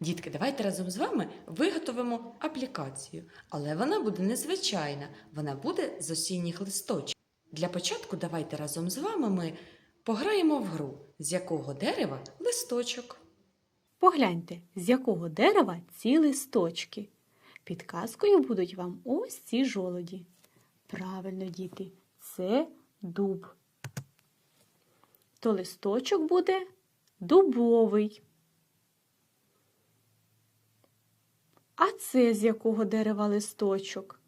Дітки, давайте разом з вами виготовимо аплікацію, але вона буде незвичайна, вона буде з осінніх листочків. Для початку давайте разом з вами ми пограємо в гру, з якого дерева листочок. Погляньте, з якого дерева ці листочки. Підказкою будуть вам ось ці жолоді. Правильно, діти, це дуб. То листочок буде дубовий. А це з якого дерева листочок?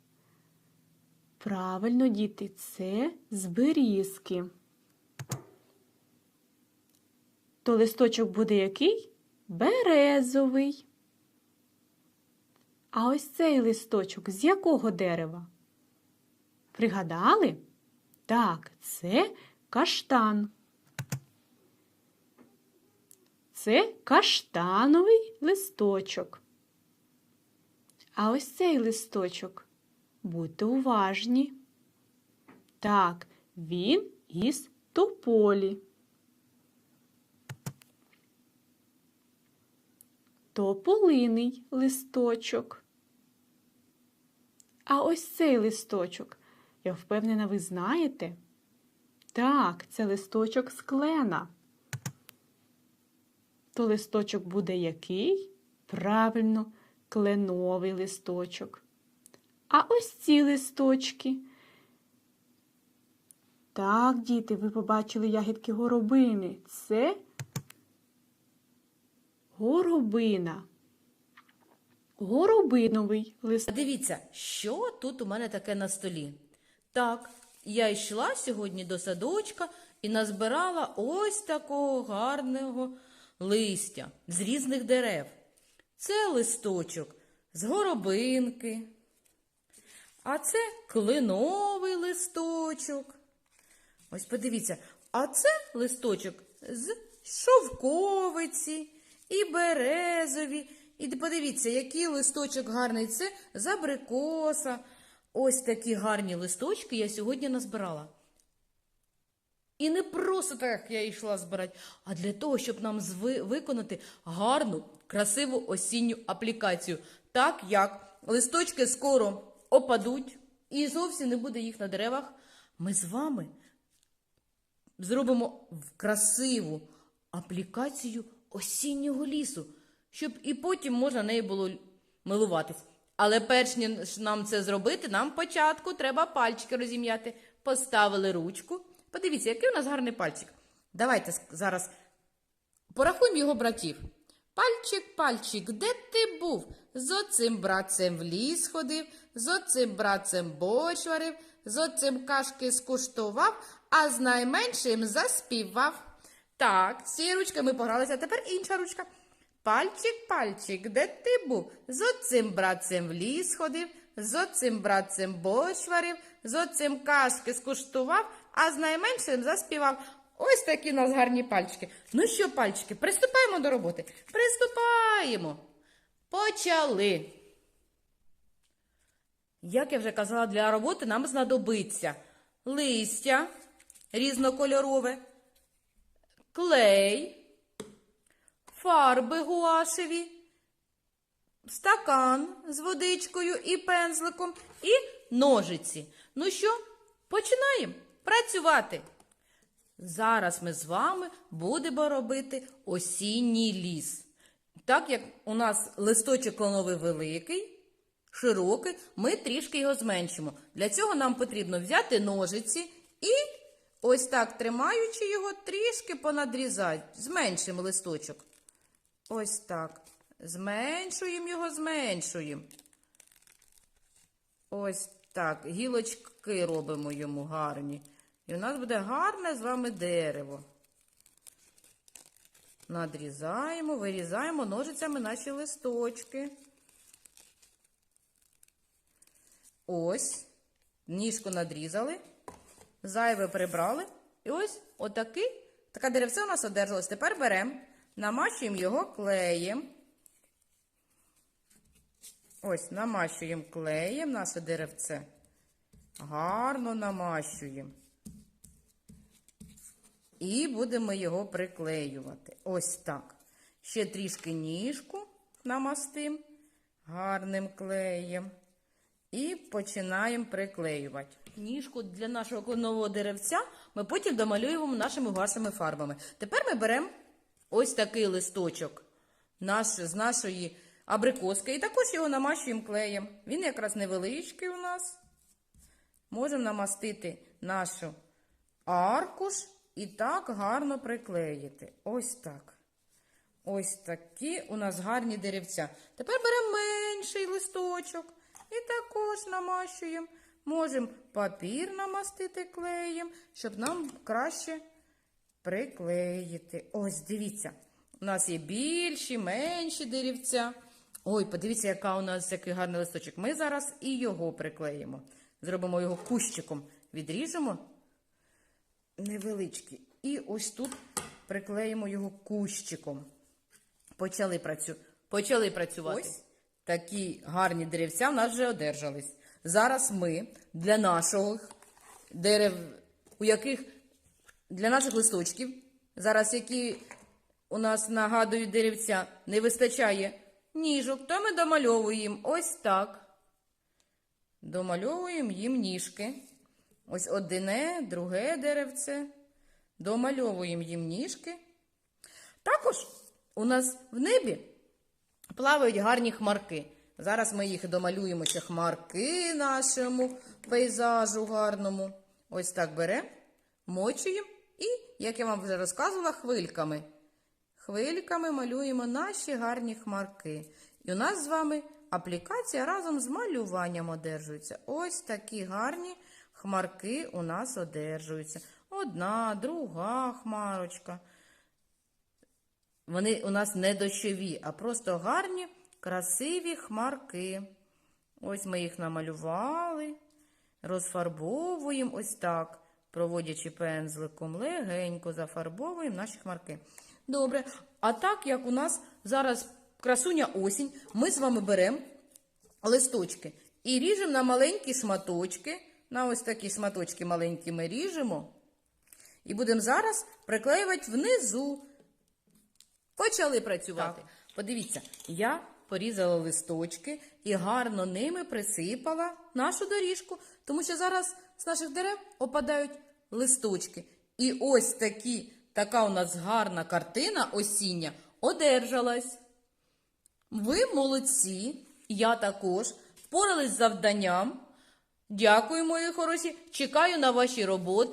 Правильно, діти, це з берізки. То листочок буде який? Березовий. А ось цей листочок з якого дерева? Пригадали? Так, це каштан. Це каштановий листочок. А ось цей листочок. Будьте уважні. Так, він із тополі. Тополиний листочок. А ось цей листочок, я впевнена, ви знаєте? Так, це листочок з клена. То листочок буде який? Правильно, кленовий листочок. А ось ці листочки. Так, діти, ви побачили ягідки горобини. Це горобина. Горобиновий листочок. Дивіться, що тут у мене таке на столі. Так, я йшла сьогодні до садочка і назбирала ось такого гарного листя з різних дерев. Це листочок з горобинки, а це клиновий листочок. Ось подивіться, а це листочок з шовковиці і березові. І подивіться, який листочок гарний. Це з абрикоса. Ось такі гарні листочки я сьогодні назбирала. І не просто так я йшла збирати, а для того, щоб нам виконати гарну, красиву осінню аплікацію. Так як листочки скоро опадуть і зовсім не буде їх на деревах, ми з вами зробимо красиву аплікацію осіннього лісу, щоб і потім можна нею було милуватись. Але перш ніж нам це зробити, нам спочатку треба пальчики розім'яти. Поставили ручку. Подивіться, який у нас гарний пальчик. Давайте зараз порахуємо його братів. Пальчик, пальчик, де ти був? З оцим братцем в ліс ходив, з оцим братцем борщ варив, з оцим кашки скуштував, а з найменшим заспівав. Так, з цією ручкою ми погралися, а тепер інша ручка. Пальчик, пальчик, де ти був? З оцим братцем в ліс ходив, з оцим братцем борщ варив, з оцим кашки скуштував, а з найменшим заспівав. Ось такі у нас гарні пальчики. Ну що, пальчики, приступаємо до роботи. Приступаємо. Почали. Як я вже казала, для роботи нам знадобиться листя різнокольорове, клей, фарби гуашеві, стакан з водичкою і пензликом і ножиці. Ну що, починаємо працювати. Зараз ми з вами будемо робити осінній ліс. Так як у нас листочок клоновий великий, широкий, ми трішки його зменшимо. Для цього нам потрібно взяти ножиці і ось так тримаючи його, трішки понадрізати. Зменшимо листочок. Ось так. Зменшуємо його, зменшуємо. Ось так. Гілочки робимо йому гарні. І у нас буде гарне з вами дерево. Надрізаємо, вирізаємо ножицями наші листочки. Ось. Ніжку надрізали. Зайве прибрали. І ось отакий, така деревце у нас одержалось. Тепер беремо, намащуємо його клеєм. Ось, намащуємо клеєм наше деревце. Гарно намащуємо. І будемо його приклеювати. Ось так. Ще трішки ніжку намастим гарним клеєм. І починаємо приклеювати. Ніжку для нашого кленового деревця ми потім домалюємо нашими гуашевими фарбами. Тепер ми беремо ось такий листочок наш, з нашої абрикоски і також його намащуємо клеєм. Він якраз невеличкий у нас. Можемо намастити нашу аркуш і так гарно приклеїти. Ось так. Ось такі у нас гарні деревця. Тепер беремо менший листочок і також намащуємо. Можемо папір намастити клеєм, щоб нам краще приклеїти. Ось, дивіться, у нас є більші, менші деревця. Ой, подивіться, яка у нас який гарний листочок. Ми зараз і його приклеїмо. Зробимо його кущиком. Відріжемо невеличкий. І ось тут приклеїмо його кущиком. Почали, працю... Почали працювати. Ось такі гарні деревця в нас вже одержались. Зараз ми для наших дерев, у яких для наших листочків, зараз які у нас нагадують деревця, не вистачає ніжок, то ми домальовуємо ось так. Домальовуємо їм ніжки. Ось одне, друге деревце. Домальовуємо їм ніжки. Також у нас в небі плавають гарні хмарки. Зараз ми їх домалюємо, ці хмарки нашому пейзажу гарному. Ось так беремо, мочуємо і, як я вам вже розказувала, хвильками. Хвильками малюємо наші гарні хмарки. І у нас з вами аплікація разом з малюванням одержується. Ось такі гарні хмарки у нас одержуються. Одна, друга хмарочка. Вони у нас не дощові, а просто гарні, красиві хмарки. Ось ми їх намалювали, розфарбовуємо ось так, проводячи пензликом, легенько зафарбовуємо наші хмарки. Добре, а так як у нас зараз красуня осінь, ми з вами беремо листочки і ріжемо на маленькі шматочки. На ось такі шматочки маленькі ми ріжемо. І будемо зараз приклеювати внизу. Почали працювати. Подивіться, я порізала листочки і гарно ними присипала нашу доріжку, тому що зараз з наших дерев опадають листочки. І ось такі, така у нас гарна картина осіння одержалась. Ви молодці, я також впорались з завданням. Дякую, мої хороші. Чекаю на ваші роботи.